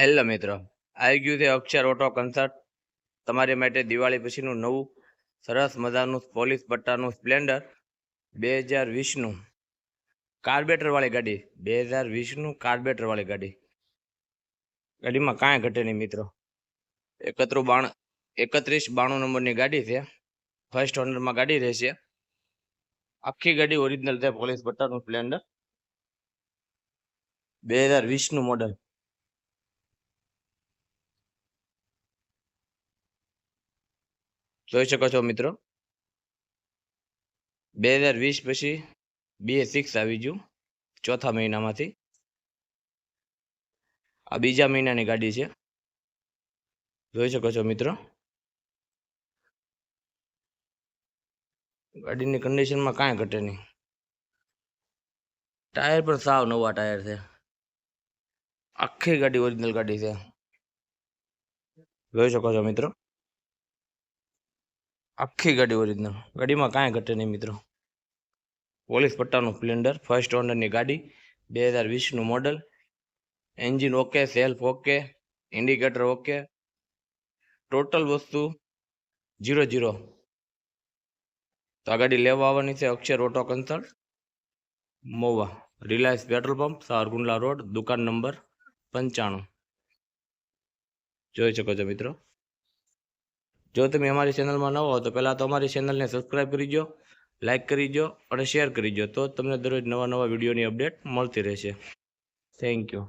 Hello મિત્રો, આવી ગયું છે અક્ષર ઓટો કન્સર્ટ તમારી માટે દિવાળી પછીનું નવું સરસ મજાનું પોલીસ પટ્ટાનું સ્પ્લેન્ડર બે હજાર વીસનું કાર્બેટરવાળી ગાડી, બે હજાર વીસનું કાર્બેટરવાળી ગાડી. ગાડીમાં કાંઈ ઘટે નહીં મિત્રો. એકત્રું બાણ, એકત્રીસ બાણું નંબરની ગાડી છે. ફર્સ્ટ ઓનરમાં ગાડી રહેશે. આખી ગાડી ઓરિજિનલ છે પોલીસ પટ્ટાનું સ્પ્લેન્ડર. બે હજાર વીસનું મોડલ જોઈ શકો છો મિત્રો? બે હજાર વીસ પછી બે સિક્સ આવી ગયું ચોથા મહિનામાંથી. આ બીજા મહિનાની ગાડી છે. જોઈ શકો છો મિત્રો? ગાડીની કન્ડિશનમાં કાંઈ ઘટે નહીં. ટાયર પણ સાવ નવા ટાયર છે. આખી ગાડી ઓરિજિનલ ગાડી છે. જોઈ શકો છો મિત્રો? આખી ગાડી ઓરિજિનલ ગાડીમાં કાંઈ ઘટે નહીં મિત્રો. પોલીસ પટ્ટાનું સ્પ્લેન્ડર ફર્સ્ટ ઓનરની ગાડી, બે હજાર વીસનું model engine okay self okay indicator okay total વસ્તુ જીરો જીરો તો આ ગાડી લેવા આવવાની છે અક્ષર ઓટો કન્સલ્ટ મોવા રિલાયન્સ પેટ્રોલ પંપ સારગુંડલા રોડ દુકાન નંબર પંચાણું. જોઈ શકો છો મિત્રો. જો તમે અમારી ચેનલમાં નવો હો તો પહેલાં તો અમારી ચેનલને સબસ્ક્રાઈબ કરીજો લાઇક કરીજો અને શેર કરી દો તો તમને દરરોજ નવા નવા વિડીયોની અપડેટ મળતી રહેશે. Thank you